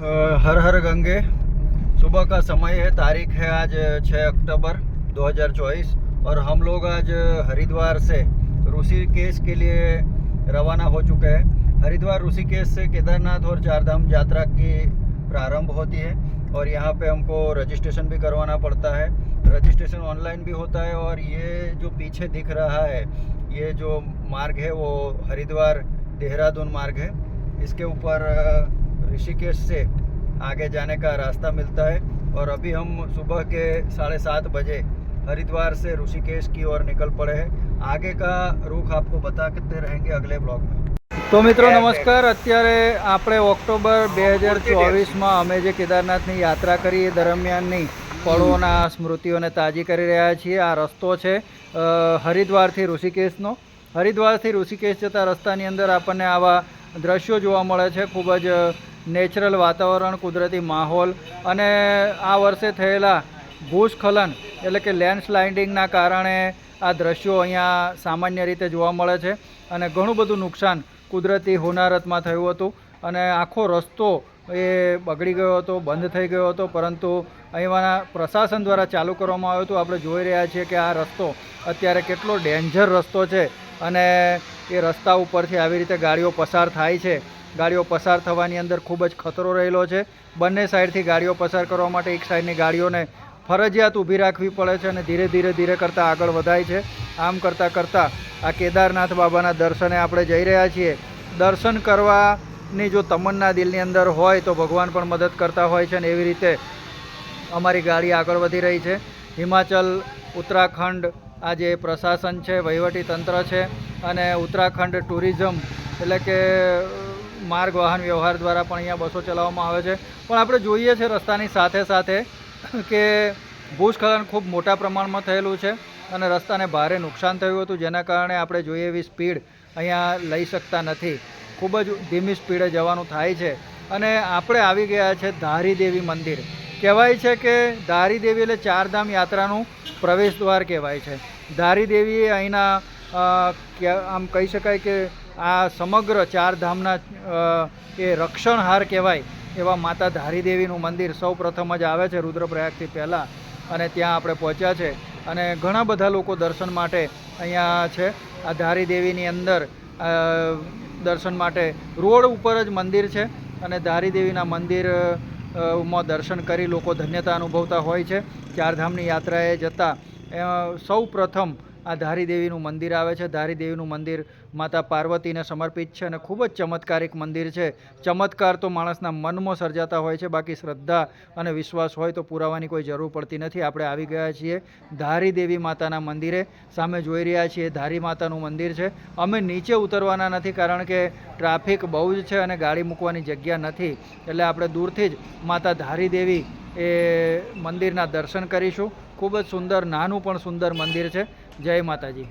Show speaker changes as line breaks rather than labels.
हर हर गंगे। सुबह का समय है, तारीख है आज 6 अक्टूबर 2024 और हम लोग आज हरिद्वार से ऋषिकेश के लिए रवाना हो चुके हैं। हरिद्वार, ऋषिकेश से केदारनाथ और चारधाम यात्रा की प्रारंभ होती है और यहाँ पे हमको रजिस्ट्रेशन भी करवाना पड़ता है। रजिस्ट्रेशन ऑनलाइन भी होता है और ये जो पीछे दिख रहा है, ये जो मार्ग है वो हरिद्वार देहरादून मार्ग है। इसके ऊपर ऋषिकेश से आगे जाने का रास्ता मिलता है और अभी हम सुबह के साढ़े सात बजे हरिद्वार से ऋषिकेश की ओर निकल पड़े हैं आगे का रुख आपको बताते रहेंगे अगले ब्लॉग में તો મિત્રો નમસ્કાર અત્યારે આપણે ઓક્ટોબર બે હજાર ચોવીસમાં અમે જે કેદારનાથની યાત્રા કરી એ દરમિયાનની પળોના સ્મૃતિઓને તાજી કરી રહ્યા છીએ આ રસ્તો છે અ, હરિદ્વારથી ઋષિકેશનો હરિદ્વારથી ઋષિકેશ જતા રસ્તાની અંદર આપણને આવા દ્રશ્યો જોવા મળે છે ખૂબ જ નેચરલ વાતાવરણ, કુદરતી માહોલ અને આ વર્ષે થયેલા ભૂસ્ખલન એટલે કે લેન્ડસ્લાઇડિંગના કારણે આ દ્રશ્યો અહીંયા સામાન્ય રીતે જોવા મળે છે અને ઘણું બધું નુકસાન કુદરતી હોનારતમાં થયું હતું અને આખો રસ્તો એ બગડી ગયો હતો, બંધ થઈ ગયો હતો, પરંતુ અહીંના પ્રશાસન દ્વારા ચાલુ કરવામાં આવ્યો હતું. આપણે જોઈ રહ્યા છીએ કે આ રસ્તો અત્યારે કેટલો ડેન્જર રસ્તો છે અને એ રસ્તા ઉપરથી આવી રીતે ગાડીઓ પસાર થાય છે. ગાડીઓ પસાર થવાની અંદર ખૂબ જ ખતરો રહેલો છે. બંને સાઈડથી ગાડીઓ પસાર કરવા માટે એક સાઈડની ગાડીઓને ફરજિયાત ઊભી રાખવી પડે છે અને ધીરે ધીરે ધીરે કરતાં આગળ વધાય છે. આમ કરતાં કરતાં આ કેદારનાથ બાબાના દર્શને આપણે જઈ રહ્યા છીએ. દર્શન કરવાની જો તમન્ના દિલની અંદર હોય તો ભગવાન પણ મદદ કરતા હોય છે અને એવી રીતે અમારી ગાડી આગળ વધી રહી છે. હિમાચલ, ઉત્તરાખંડ આ જે પ્રશાસન છે, વહીવટી તંત્ર છે અને ઉત્તરાખંડ ટુરિઝમ એટલે કે માર્ગ વાહન વ્યવહાર દ્વારા પણ અહીંયા બસો ચલાવવામાં આવે છે. પણ આપણે જોઈએ છે રસ્તાની સાથે સાથે કે ભૂસ્ખલન ખૂબ મોટા પ્રમાણમાં થયેલું છે અને રસ્તાને ભારે નુકસાન થયું હતું, જેના કારણે આપણે જોઈએ એવી સ્પીડ અહીંયા લઈ શકતા નથી. ખૂબ જ ધીમી સ્પીડે જવાનું થાય છે. અને આપણે આવી ગયા છે ધારીદેવી મંદિર. કહેવાય છે કે ધારીદેવી એટલે ચારધામ યાત્રાનું પ્રવેશ દ્વાર કહેવાય છે. ધારીદેવી દેવીએ અહીંના આમ કહી શકાય કે આ સમગ્ર ચાર ધામના એ રક્ષણહાર કહેવાય એવા માતા ધારીદેવીનું મંદિર સૌ પ્રથમ જ આવે છે રુદ્રપ્રયાગથી પહેલાં અને ત્યાં આપણે પહોંચ્યા છે. અને ઘણા બધા લોકો દર્શન માટે અહીંયા છે. આ ધારીદેવીની અંદર દર્શન માટે રોડ ઉપર જ મંદિર છે અને ધારીદેવીના મંદિરમાં દર્શન કરી લોકો ધન્યતા અનુભવતા હોય છે. ચારધામની યાત્રાએ જતાં સૌ પ્રથમ આ ધારીદેવીનું મંદિર આવે છે. ધારીદેવીનું મંદિર માતા પાર્વતીને સમર્પિત છે અને ખૂબ જ ચમત્કારિક મંદિર છે. ચમત્કાર તો માણસના મનમાં સર્જાતા હોય છે. બાકી શ્રદ્ધા અને વિશ્વાસ હોય તો પુરાવાની કોઈ જરૂર પડતી નથી. આપણે આવી ગયા છીએ ધારીદેવી માતાના મંદિરે. સામે જોઈ રહ્યા છીએ ધારી માતાનું મંદિર છે. અમે નીચે ઉતરવાના નથી કારણ કે ટ્રાફિક બહુ જ છે અને ગાડી મૂકવાની જગ્યા નથી. એટલે આપણે દૂરથી જ માતા ધારીદેવી એ મંદિરના દર્શન કરીશું. ખૂબ જ સુંદર નાનું પણ સુંદર મંદિર છે. જય માતાજી.